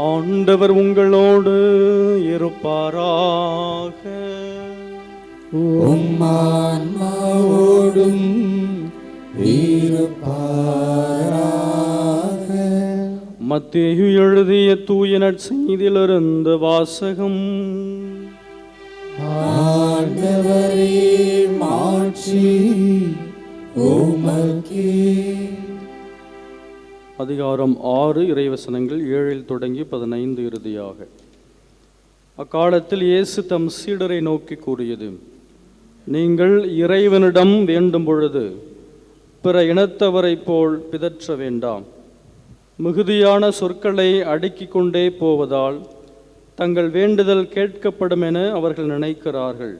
ஆண்டவர் உங்களோடு இருப்பாராக. உம்மான்மாவோடும் இருப்பாராக. மத்தேயு எழுதிய தூய நற்செய்தியிலிருந்து வாசகம். ஆண்டவரே மாட்சி உமக்கே. அதிகாரம் ஆறு இறைவசனங்கள் ஏழில் தொடங்கி பதினைந்து இறுதியாக. அக்காலத்தில் இயேசு தம் சீடரை நோக்கி கூறியது நீங்கள் இறைவனிடம் வேண்டும் பொழுது பிற இனத்தவரைப் போல் பிதற்ற வேண்டாம். மிகுதியான சொற்களை அடுக்கிக் கொண்டே போவதால் தங்கள் வேண்டுதல் கேட்கப்படும் என அவர்கள் நினைக்கிறார்கள்.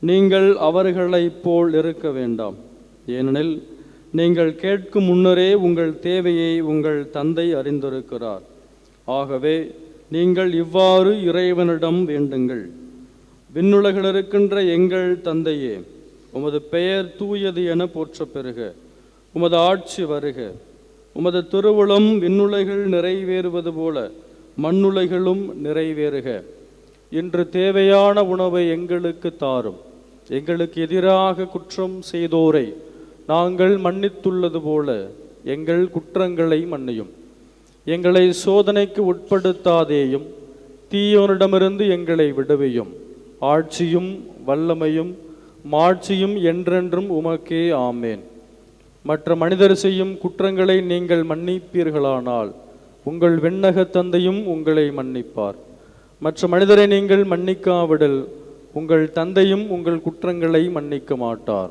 நீங்கள் அவர்களைப் போல் இருக்க வேண்டாம். ஏனெனில் நீங்கள் கேட்கும் முன்னரே உங்கள் தேவையை உங்கள் தந்தை அறிந்திருக்கிறார். ஆகவே நீங்கள் இவ்வாறு இறைவனிடம் வேண்டுங்கள். விண்ணுலகில் இருக்கின்ற எங்கள் தந்தையே உமது பெயர் தூயது என போற்ற பெறுக உமது ஆட்சி வருக. உமது திருவுளம் விண்ணுலகில் நிறைவேறுவது போல மண்ணுலகிலும் நிறைவேறுக. இன்று தேவையான உணவை எங்களுக்கு தாரும். எங்களுக்கு எதிராக குற்றம் செய்தோரை நாங்கள் மன்னித்துள்ளது போல எங்கள் குற்றங்களை மன்னியும். எங்களை சோதனைக்கு உட்படுத்தாதேயும் தீயோனிடமிருந்து எங்களை விடுவையும். ஆட்சியும் வல்லமையும் மாட்சியும் என்றென்றும் உமக்கே ஆமேன். மற்ற மனிதர் செய்யும் குற்றங்களை நீங்கள் மன்னிப்பீர்களானால் உங்கள் விண்ணக தந்தையும் உங்களை மன்னிப்பார். மற்ற மனிதரை நீங்கள் மன்னிக்காவிடல் உங்கள் தந்தையும் உங்கள் குற்றங்களை மன்னிக்க மாட்டார்.